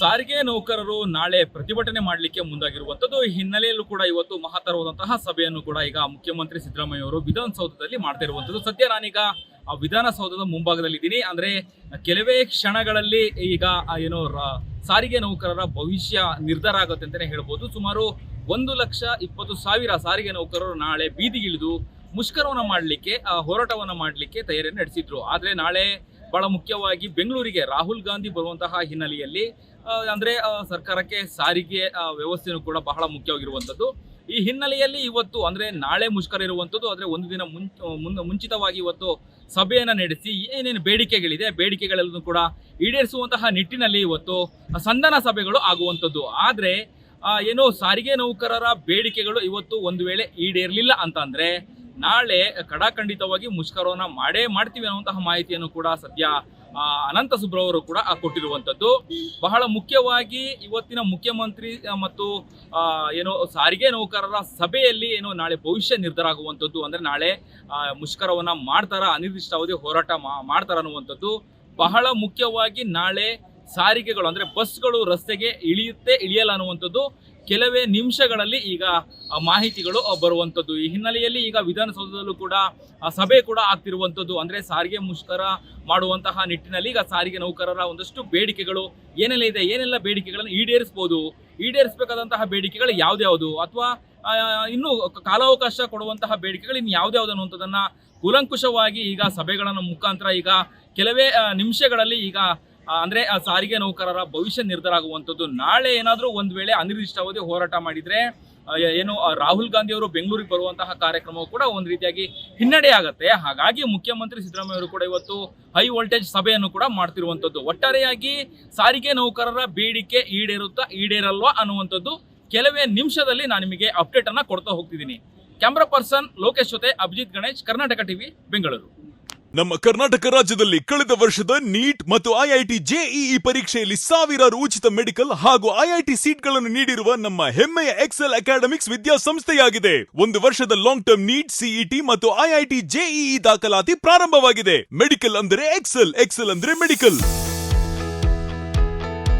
ಸಾರಿಗೆ ನೌಕರರು ನಾಳೆ ಪ್ರತಿಭಟನೆ ಮಾಡಲಿಕ್ಕೆ ಮುಂದಾಗಿರುವಂತದ್ದು ಹಿನ್ನೆಲೆಯಲ್ಲೂ ಕೂಡ ಇವತ್ತು ಮಹತ್ತರವಾದಂತಹ ಸಭೆಯನ್ನು ಕೂಡ ಈಗ ಮುಖ್ಯಮಂತ್ರಿ ಸಿದ್ದರಾಮಯ್ಯ ಅವರು ವಿಧಾನಸೌಧದಲ್ಲಿ ಮಾಡ್ತಾ ಇರುವಂಥದ್ದು ಸದ್ಯ ನಾನೀಗ ವಿಧಾನಸೌಧದ ಮುಂಭಾಗದಲ್ಲಿ ಇದ್ದೀನಿ ಅಂದ್ರೆ ಕೆಲವೇ ಕ್ಷಣಗಳಲ್ಲಿ ಈಗ ಏನೋ ಸಾರಿಗೆ ನೌಕರರ ಭವಿಷ್ಯ ನಿರ್ಧಾರ ಆಗುತ್ತೆ ಅಂತಾನೆ ಹೇಳ್ಬೋದು. ಸುಮಾರು ಒಂದು ಲಕ್ಷ ಇಪ್ಪತ್ತು ಸಾವಿರ ಸಾರಿಗೆ ನೌಕರರು ನಾಳೆ ಬೀದಿಗಿಳಿದು ಮುಷ್ಕರವನ್ನು ಮಾಡಲಿಕ್ಕೆ ಹೋರಾಟವನ್ನು ಮಾಡಲಿಕ್ಕೆ ತಯಾರಿಯನ್ನು ನಡೆಸಿದ್ರು. ಆದರೆ ನಾಳೆ ಬಹಳ ಮುಖ್ಯವಾಗಿ ಬೆಂಗಳೂರಿಗೆ ರಾಹುಲ್ ಗಾಂಧಿ ಬರುವಂತಹ ಹಿನ್ನೆಲೆಯಲ್ಲಿ ಅಂದರೆ ಸರ್ಕಾರಕ್ಕೆ ಸಾರಿಗೆ ವ್ಯವಸ್ಥೆಯೂ ಕೂಡ ಬಹಳ ಮುಖ್ಯವಾಗಿರುವಂತದ್ದು ಈ ಹಿನ್ನೆಲೆಯಲ್ಲಿ ಇವತ್ತು, ಅಂದ್ರೆ, ನಾಳೆ ಮುಷ್ಕರ ಇರುವಂತದ್ದು ಆದರೆ ಒಂದು ದಿನ ಮುಂಚಿತವಾಗಿ ಇವತ್ತು ಸಭೆಯನ್ನು ನಡೆಸಿ ಏನೇನು ಬೇಡಿಕೆಗಳಿದೆ ಬೇಡಿಕೆಗಳೆಲ್ಲದೂ ಕೂಡ ಈಡೇರಿಸುವಂತಹ ನಿಟ್ಟಿನಲ್ಲಿ ಇವತ್ತು ಸಂಧಾನ ಸಭೆಗಳು ಆಗುವಂಥದ್ದು. ಆದ್ರೆ ಏನು ಸಾರಿಗೆ ನೌಕರರ ಬೇಡಿಕೆಗಳು ಇವತ್ತು ಒಂದು ವೇಳೆ ಈಡೇರಲಿಲ್ಲ ಅಂತಂದ್ರೆ ನಾಳೆ ಕಡಾಖಂಡಿತವಾಗಿ ಮುಷ್ಕರವನ್ನ ಮಾಡೇ ಮಾಡ್ತೀವಿ ಅನ್ನುವಂತಹ ಮಾಹಿತಿಯನ್ನು ಕೂಡ ಸದ್ಯ ಅನಂತ ಸುಬ್ರವರು ಕೂಡ ಕೊಟ್ಟಿರುವಂಥದ್ದು. ಬಹಳ ಮುಖ್ಯವಾಗಿ ಇವತ್ತಿನ ಮುಖ್ಯಮಂತ್ರಿ ಮತ್ತು ಏನು ಸಾರಿಗೆ ನೌಕರರ ಸಭೆಯಲ್ಲಿ ಏನು ನಾಳೆ ಭವಿಷ್ಯ ನಿರ್ಧಾರ ಆಗುವಂಥದ್ದು ಅಂದ್ರೆ ನಾಳೆ ಮುಷ್ಕರವನ್ನು ಮಾಡ್ತಾರ, ಅನಿರ್ದಿಷ್ಟಾವಧಿ ಹೋರಾಟ ಮಾಡ್ತಾರ ಅನ್ನುವಂಥದ್ದು. ಬಹಳ ಮುಖ್ಯವಾಗಿ ನಾಳೆ ಸಾರಿಗೆಗಳು ಅಂದ್ರೆ ಬಸ್ಗಳು ರಸ್ತೆಗೆ ಇಳಿಯುತ್ತೆ ಇಳಿಯಲ್ಲ ಅನ್ನುವಂಥದ್ದು ಕೆಲವೇ ನಿಮಿಷಗಳಲ್ಲಿ ಈಗ ಮಾಹಿತಿಗಳು ಬರುವಂಥದ್ದು. ಈ ಹಿನ್ನೆಲೆಯಲ್ಲಿ ಈಗ ವಿಧಾನಸೌಧದಲ್ಲೂ ಕೂಡ ಸಭೆ ಕೂಡ ಆಗ್ತಿರುವಂಥದ್ದು. ಅಂದರೆ ಸಾರಿಗೆ ಮುಷ್ಕರ ಮಾಡುವಂತಹ ನಿಟ್ಟಿನಲ್ಲಿ ಈಗ ಸಾರಿಗೆ ನೌಕರರ ಒಂದಷ್ಟು ಬೇಡಿಕೆಗಳು ಏನೆಲ್ಲ ಇದೆ? ಏನೆಲ್ಲ ಬೇಡಿಕೆಗಳನ್ನು ಈಡೇರಿಸ್ಬೋದು? ಈಡೇರಿಸಬೇಕಾದಂತಹ ಬೇಡಿಕೆಗಳು ಯಾವ್ದ್ಯಾವುದು? ಅಥವಾ ಇನ್ನು ಕಾಲಾವಕಾಶ ಕೊಡುವಂತಹ ಬೇಡಿಕೆಗಳು ಇನ್ನು ಯಾವ್ದ್ಯಾವ್ದು ಅನ್ನುವಂಥದ್ದನ್ನ ಕೂಲಂಕುಷವಾಗಿ ಈಗ ಸಭೆಗಳನ್ನು ಮುಖಾಂತರ ಈಗ ಕೆಲವೇ ನಿಮಿಷಗಳಲ್ಲಿ ಈಗ ಅಂದರೆ ಸಾರಿಗೆ ನೌಕರರ ಭವಿಷ್ಯ ನಿರ್ಧಾರ ಆಗುವಂಥದ್ದು ನಾಳೆ ಏನಾದರೂ ಒಂದು ವೇಳೆ ಅನಿರ್ದಿಷ್ಟಾವಧಿ ಹೋರಾಟ ಮಾಡಿದ್ರೆ ಏನು ರಾಹುಲ್ ಗಾಂಧಿ ಅವರು ಬೆಂಗಳೂರಿಗೆ ಬರುವಂತಹ ಕಾರ್ಯಕ್ರಮವು ಕೂಡ ಒಂದು ರೀತಿಯಾಗಿ ಹಿನ್ನಡೆ ಆಗುತ್ತೆ. ಹಾಗಾಗಿ ಮುಖ್ಯಮಂತ್ರಿ ಸಿದ್ದರಾಮಯ್ಯ ಅವರು ಕೂಡ ಇವತ್ತು ಹೈ ವೋಲ್ಟೇಜ್ ಸಭೆಯನ್ನು ಕೂಡ ಮಾಡ್ತಿರುವಂಥದ್ದು. ಒಟ್ಟಾರೆಯಾಗಿ ಸಾರಿಗೆ ನೌಕರರ ಬೇಡಿಕೆ ಈಡೇರುತ್ತಾ, ಈಡೇರಲ್ವಾ ಅನ್ನುವಂಥದ್ದು ಕೆಲವೇ ನಿಮಿಷದಲ್ಲಿ ನಾನು ನಿಮಗೆ ಅಪ್ಡೇಟ್ ಅನ್ನ ಕೊಡ್ತಾ ಹೋಗ್ತಿದ್ದೀನಿ. ಕ್ಯಾಮ್ರಾ ಪರ್ಸನ್ ಲೋಕೇಶ್ ಜೊತೆ ಅಭಿಜಿತ್ ಗಣೇಶ್, ಕರ್ನಾಟಕ ಟಿವಿ, ಬೆಂಗಳೂರು. ನಮ್ಮ ಕರ್ನಾಟಕ ರಾಜ್ಯದಲ್ಲಿ ಕಳೆದ ವರ್ಷದ ನೀಟ್ ಮತ್ತು ಐಐಟಿ ಜೆಇಇ ಪರೀಕ್ಷೆಯಲ್ಲಿ ಸಾವಿರಾರು ಉಚಿತ ಮೆಡಿಕಲ್ ಹಾಗೂ ಐಐಟಿ ಸೀಟ್ಗಳನ್ನು ನೀಡಿರುವ ನಮ್ಮ ಹೆಮ್ಮೆಯ ಎಕ್ಸೆಲ್ ಅಕಾಡೆಮಿಕ್ಸ್ ವಿದ್ಯಾಸಂಸ್ಥೆಯಾಗಿದೆ. ಒಂದು ವರ್ಷದ ಲಾಂಗ್ ಟರ್ಮ್ ನೀಟ್, ಸಿಇಟಿ ಮತ್ತು ಐಐಟಿ ಜೆಇಇ ದಾಖಲಾತಿ ಪ್ರಾರಂಭವಾಗಿದೆ. ಮೆಡಿಕಲ್ ಅಂದರೆ ಎಕ್ಸೆಲ್ ಎಕ್ಸೆಲ್ ಅಂದ್ರೆ ಮೆಡಿಕಲ್.